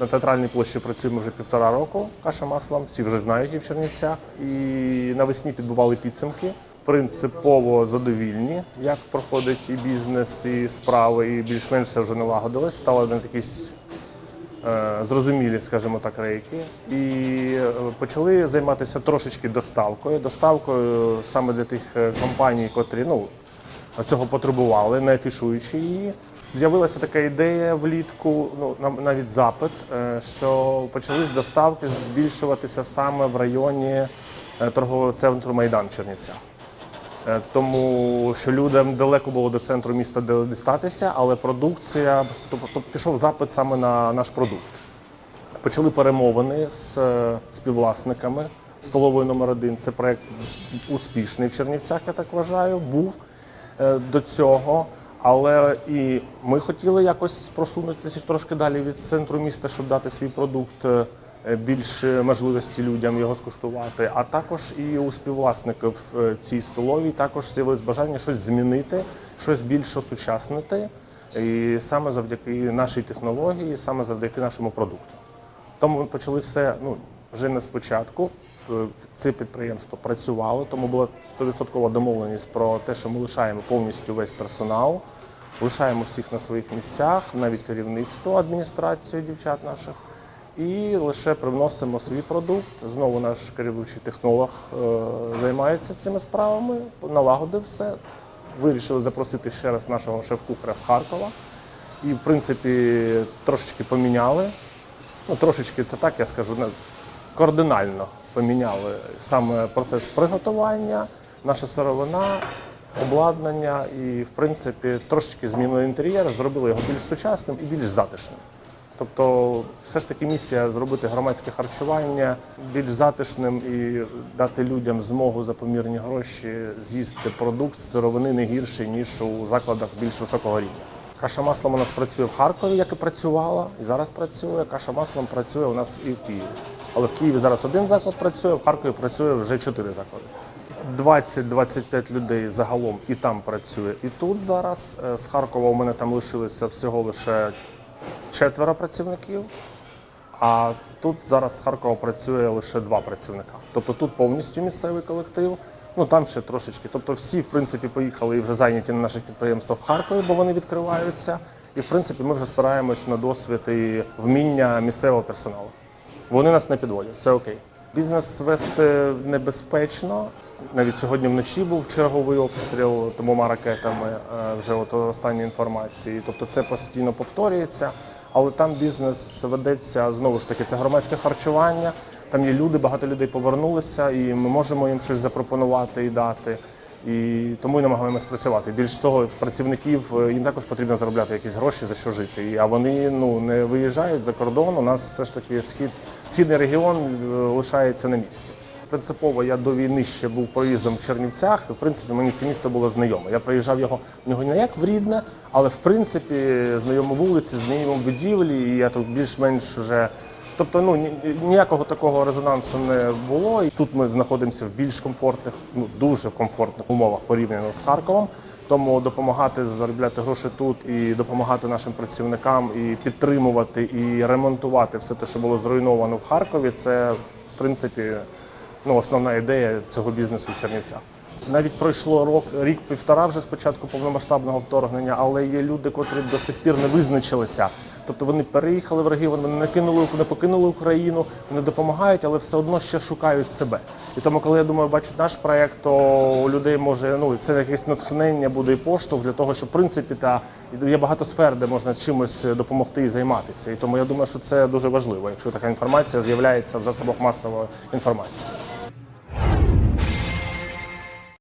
На театральній площі працюємо вже півтора року. Каша маслом, всі вже знають її в Чернівцях. І навесні підбували підсумки. Принципово задовільні, як проходить і бізнес, і справи, і більш-менш все вже налагодилось. Стало на якісь е, зрозумілі, скажімо так, рейки. І е, почали займатися трошечки доставкою. Доставкою саме для тих е, компаній, котрі ну, цього потребували, не афішуючи її. З'явилася така ідея влітку, ну навіть запит, е, що почались доставки збільшуватися саме в районі е, торгового центру Майдан в Чернівцях. Е, Тому що людям далеко було до центру міста де дістатися, але продукція, тобто пішов запит саме на наш продукт. Почали перемовини з співвласниками столової номер 1 Це проект успішний в Чернівцях, я так вважаю, був до цього. Але і ми хотіли якось просунутися трошки далі від центру міста, щоб дати свій продукт е, більше можливості людям його скуштувати. А також і у співвласників е, цій столовій також з'явилось бажання щось змінити, щось більш осучаснити. І саме завдяки нашій технології, саме завдяки нашому продукту. Тому ми почали все ну, вже не спочатку. Е, Це підприємство працювало, тому була 100% домовленість про те, що ми лишаємо повністю весь персонал, лишаємо всіх на своїх місцях, навіть керівництво, адміністрацію дівчат наших, і лише привносимо свій продукт. Знову наш керуючий технолог е, займається цими справами, налагодив все. Вирішили запросити ще раз нашого шеф-кухаря з Харкова. І, в принципі, трошечки поміняли. Ну, трошечки це так, я скажу, кардинально поміняли саме процес приготування, наша сировина, обладнання і, в принципі, трошечки змінили інтер'єр, зробили його більш сучасним і більш затишним. Тобто, все ж таки місія зробити громадське харчування більш затишним і дати людям змогу за помірні гроші з'їсти продукт з сировини не гірший, ніж у закладах більш високого рівня. Каша маслом у нас працює в Харкові, як і працювала, і зараз працює. Каша маслом працює у нас і в Києві. Але в Києві зараз один заклад працює, в Харкові працює вже чотири заклади. 20-25 людей загалом і там працює, і тут зараз. Е, З Харкова у мене там лишилося всього лише четверо працівників. А тут зараз з Харкова працює лише два працівника. Тобто тут повністю місцевий колектив. Ну там ще трошечки. Тобто всі, в принципі, поїхали і вже зайняті на наших підприємствах в Харкові, бо вони відкриваються. І в принципі ми вже спираємось на досвід і вміння місцевого персоналу. Вони нас не підводять, це окей. Бізнес вести небезпечно. Навіть сьогодні вночі був черговий обстріл двома ракетами, е, вже от останньої інформації. Тобто це постійно повторюється, але там бізнес ведеться знову ж таки. Це громадське харчування. Там є люди, багато людей повернулися, і ми можемо їм щось запропонувати і дати. І тому і намагаємось працювати. Більш того, працівників е, їм також потрібно заробляти якісь гроші за що жити. А вони ну не виїжджають за кордон. У нас все ж таки схід східний регіон е, лишається на місці. Принципово я до війни ще був проїздом в Чернівцях. В принципі мені це місто було знайоме. Я приїжджав його в нього не як в рідне, але в принципі знайомі вулиці, знайомі будівлі, і я тут більш-менш вже. Тобто, ну ні- ніякого такого резонансу не було. І тут ми знаходимося в більш комфортних, ну дуже комфортних умовах порівняно з Харковом. Тому допомагати заробляти гроші тут і допомагати нашим працівникам, і підтримувати, і ремонтувати все те, що було зруйновано в Харкові. Це в принципі ну, основна ідея цього бізнесу в Чернівцях. Навіть пройшло рок, рік-півтора вже з початку повномасштабного вторгнення, але є люди, котрі до сих пір не визначилися. Тобто вони переїхали в регіон, вони не кинули, не покинули Україну, вони допомагають, але все одно ще шукають себе. І тому, коли я думаю, бачать наш проект, то у людей може ну це якесь натхнення буде і поштовх для того, що в принципі та є багато сфер, де можна чимось допомогти і займатися. І тому я думаю, що це дуже важливо, якщо така інформація з'являється в засобах масової інформації.